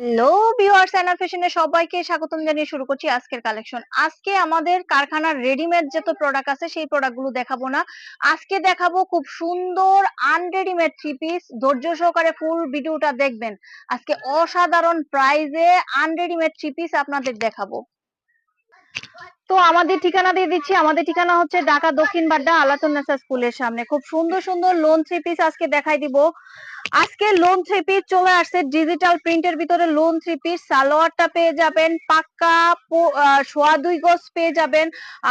Hello viewers Anna ফ্যাশনে সবাইকে স্বাগতম জানিয়ে শুরু করছি আজকের কালেকশন আজকে আমাদের কারখানার রেডিমেড যত প্রোডাক্ট আছে, সেই প্রোডাক্টগুলো দেখাবো না। আজকে দেখাবো খুব সুন্দর আনরেডিমেড থ্রি পিস ধৈর্য সহকারে ফুল ভিডিওটা দেখবেন। আজকে অসাধারণ প্রাইজে আনরেডিমেড থ্রি পিস আপনাদের দেখাবো। তো আমাদের ঠিকানা দিয়ে দিচ্ছি। আমাদের ঠিকানা হচ্ছে ঢাকা দক্ষিণ বাড্ডা আলাতুন্নেসা স্কুলের সামনে। খুব সুন্দর সুন্দর লোন থ্রি পিস আজকে দেখাই দিব। আজকে লোন থ্রি পিস চলে আসছে ডিজিটাল প্রিন্টের ভিতরে লোন থ্রি পিস সালোয়ারটা পেয়ে যাবেন, পাক্কা সোয়া দুই গজ পেয়ে যাবেন।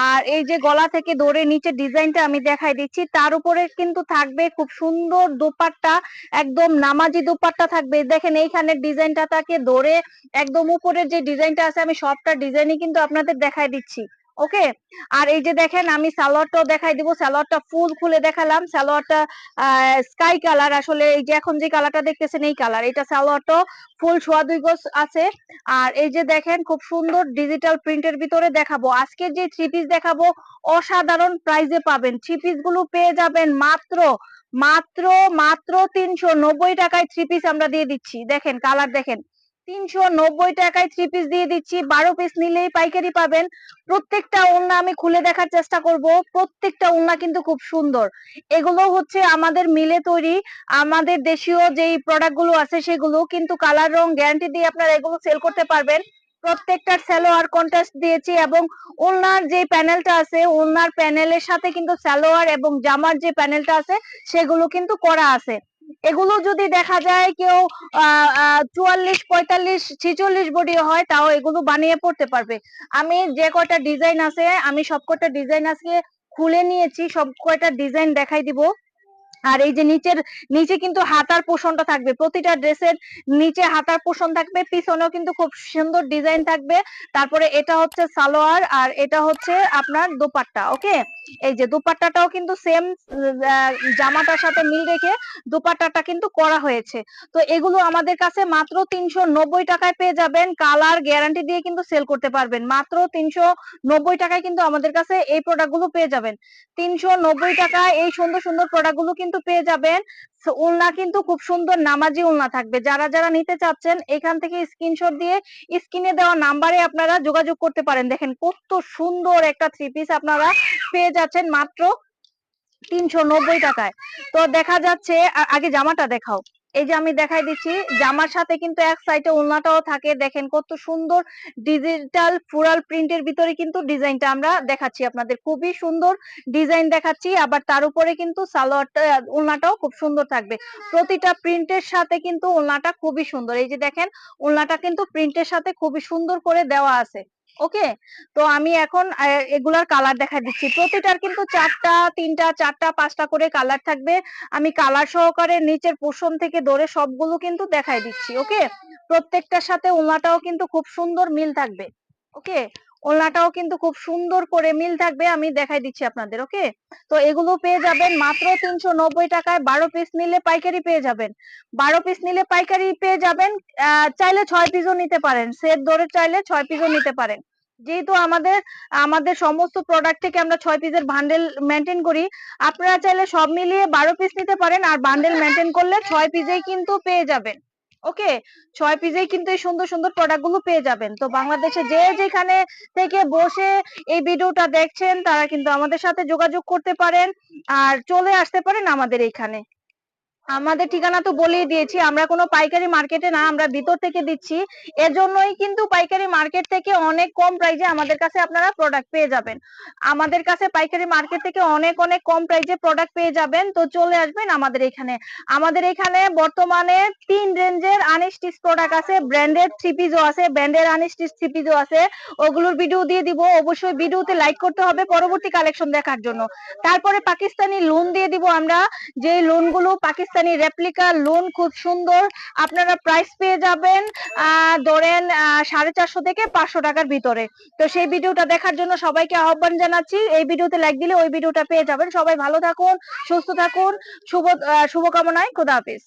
আর এই যে গলা থেকে ধরে নিচে ডিজাইনটা আমি দেখাই দিচ্ছি, তার উপরে কিন্তু থাকবে খুব সুন্দর দোপাট্টা, একদম নামাজি দোপাট্টা থাকবে। দেখেন এইখানে ডিজাইনটা তাকে ধরে একদম উপরের যে ডিজাইনটা আছে, আমি সবটা ডিজাইনই কিন্তু আপনাদের দেখাই দিচ্ছি। ওকে? আর এই যে দেখেন, আমি সালোয়ারটাও দেখাই দিব। সালোয়ারটা ফুল খুলে দেখালাম। সালোয়ারটা স্কাই কালার আসলে এই যে এখন যে কালারটা দেখতেছেন, এই কালার এটা সালোয়ারটা ফুল সোয়া দুই গজ আছে। আর এই যে দেখেন, খুব সুন্দর ডিজিটাল প্রিন্টের ভিতরে দেখাবো। আজকে যে থ্রি পিস দেখাবো, অসাধারণ প্রাইজে পাবেন। থ্রি পিসগুলো পেয়ে যাবেন মাত্র মাত্র মাত্র তিনশো নব্বই টাকায় থ্রি পিস আমরা দিয়ে দিচ্ছি। দেখেন কালার দেখেন। তিনশো নব্বই টাকায় থ্রি পিস দিয়ে দিচ্ছি। বারো পিস নিলেই পাইকারি পাবেন। প্রত্যেকটা ওড়না আমি খুলে দেখার চেষ্টা করব। প্রত্যেকটা ওড়না কিন্তু খুব সুন্দর। এগুলো হচ্ছে আমাদের মিলে তৈরি। আমাদের দেশীয় যেই প্রোডাক্টগুলো আছে সেগুলো কিন্তু কালার, রং গ্যারান্টি দিয়ে আপনারা এগুলো সেল করতে পারবেন। প্রত্যেকটার সালোয়ার কন্ট্রাস্ট দিয়েছি এবং ওনার যে প্যানেলটা আছে ওনার প্যানেলের সাথে কিন্তু সালোয়ার এবং জামার যে প্যানেলটা আছে, সেগুলো কিন্তু করা আছে। এগুলো যদি দেখা যায় কেউ চুয়াল্লিশ, পঁয়তাল্লিশ, ছিচল্লিশ বডি হয়, তাও এগুলো বানিয়ে পড়তে পারবে। আমি যে কয়টা ডিজাইন আছে, আমি সব কয়টা ডিজাইন আজকে খুলে নিয়েছি সব কয়টা ডিজাইন দেখাই দিব। আর এই যে নিচের, নিচে কিন্তু হাতার পোষণটা থাকবে। প্রতিটা ড্রেসের নিচে হাতার পোষণ থাকবে, পিছনেও কিন্তু খুব সুন্দর ডিজাইন থাকবে। তারপরে এটা হচ্ছে সালোয়ার আর এটা হচ্ছে আপনার দোপাট্টা, ওকে? এই যে দোপাট্টাটাও কিন্তু সেম জামাটার সাথে মিল রেখে দোপাট্টাটা কিন্তু করা হয়েছে। তো এগুলো আমাদের কাছে মাত্র তিনশো নব্বই টাকায় পেয়ে যাবেন। কালার গ্যারান্টি দিয়ে কিন্তু সেল করতে পারবেন। মাত্র তিনশো নব্বই টাকায় কিন্তু আমাদের কাছে এই প্রোডাক্ট পেয়ে যাবেন। তিনশো নব্বই টাকায় এই সুন্দর সুন্দর প্রোডাক্টগুলো কিন্তু পেয়ে যাবেন। উলনা কিন্তু খুব সুন্দর নামাজি উলনা থাকবে। যারা যারা নিতে চাচ্ছেন, এখান থেকে স্ক্রিনশট দিয়ে স্ক্রিনে দেওয়া নাম্বারে আপনারা যোগাযোগ করতে পারেন। দেখেন কত সুন্দর একটা থ্রি পিস আপনারা পেয়ে যাচ্ছেন মাত্র তিনশো নব্বই টাকায়। তো দেখা যাচ্ছে আগে জামাটা দেখাও। এই যে আমি দেখাই দিচ্ছি, জামার সাথে কিন্তু এক সাইডে ওড়নাটাও থাকে। দেখেন কত সুন্দর ডিজিটাল ফুরাল প্রিন্টের ভিতরে কিন্তু ডিজাইনটা আমরা দেখাচ্ছি আপনাদের। খুবই সুন্দর ডিজাইন দেখাচ্ছি, আবার তার উপরে কিন্তু সালোয়ারটা ওড়নাটাও খুব সুন্দর থাকবে। প্রতিটা প্রিন্টের সাথে কিন্তু ওড়নাটা খুবই সুন্দর। এই যে দেখেন, ওড়নাটা কিন্তু প্রিন্টের সাথে খুবই সুন্দর করে দেওয়া আছে। ওকে? তো আমি এখন এগুলার কালার দেখা দিচ্ছি। প্রতিটার কিন্তু চারটা, তিনটা, চারটা, পাঁচটা করে কালার থাকবে। আমি কালার সহকারে নিচের পোষণ থেকে ধরে সবগুলো কিন্তু দেখাই দিচ্ছি, ওকে? প্রত্যেকটার সাথে ওনাটাও কিন্তু খুব সুন্দর মিল থাকবে, ওকে? ওনাটাও কিন্তু খুব সুন্দর করে মিল থাকবে, আমি দেখাই দিচ্ছি আপনাদের, ওকে? তো এগুলো পেয়ে যাবেন মাত্র তিনশো নব্বই টাকায়, বারো পিস নিলে পাইকারি পেয়ে যাবেন। বারো পিস নিলে পাইকারি পেয়ে যাবেন চাইলে ছয় পিসও নিতে পারেন সেট ধরে চাইলে ছয় পিসও নিতে পারেন। যেহেতু আমাদের আমাদের সমস্ত প্রোডাক্ট থেকে আমরা ছয় পিসের বান্ডেল মেনটেন করি, আপনারা চাইলে সব মিলিয়ে বারো পিস নিতে পারেন, আর বান্ডেল মেনটেন করলে ছয় পিসেই কিন্তু পেয়ে যাবেন। ওকে? ছয় পিসেই কিন্তু এই সুন্দর সুন্দর প্রোডাক্টগুলো পেয়ে যাবেন। তো বাংলাদেশে যে যেখানে থেকে বসে এই ভিডিওটা দেখছেন, তারা কিন্তু আমাদের সাথে যোগাযোগ করতে পারেন আর চলে আসতে পারেন আমাদের এইখানে আমাদের ঠিকানা তো বলেই দিয়েছি, আমরা কোনো পাইকারি মার্কেটে না, আমরা ভিতর থেকে দিচ্ছি। এজন্যই কিন্তু পাইকারি মার্কেট থেকে অনেক কম প্রাইজে আমাদের কাছে আপনারা প্রোডাক্ট পেয়ে যাবেন। আমাদের কাছে পাইকারি মার্কেট থেকে অনেক অনেক কম প্রাইজে প্রোডাক্ট পেয়ে যাবেন। তো চলে আসবেন আমাদের এখানে। আমাদের এখানে বর্তমানে তিন রেঞ্জের আনস্টিচ প্রোডাক্ট আছে ব্র্যান্ডেড থ্রি পিসও আছে ব্র্যান্ডের আনস্টিচ থ্রি পিসও আছে। ওগুলোর ভিডিও দিয়ে দিব। অবশ্যই ভিডিওতে লাইক করতে হবে, পরবর্তী কালেকশন দেখার জন্য। তারপরে পাকিস্তানি লোন দিয়ে দিব আমরা। যে লোনগুলো পাকিস্তান পাকিস্তানি রেপ্লিকা লোন খুব সুন্দর। আপনারা প্রাইস পেয়ে যাবেন ধরেন সাড়ে চারশো থেকে পাঁচশো টাকার ভিতরে। তো সেই ভিডিওটা দেখার জন্য সবাইকে আহ্বান জানাচ্ছি। এই ভিডিওতে লাইক দিলে ওই ভিডিওটা পেয়ে যাবেন। সবাই ভালো থাকুন, সুস্থ থাকুন, শুভ শুভকামনায়। খুদা হাফিজ।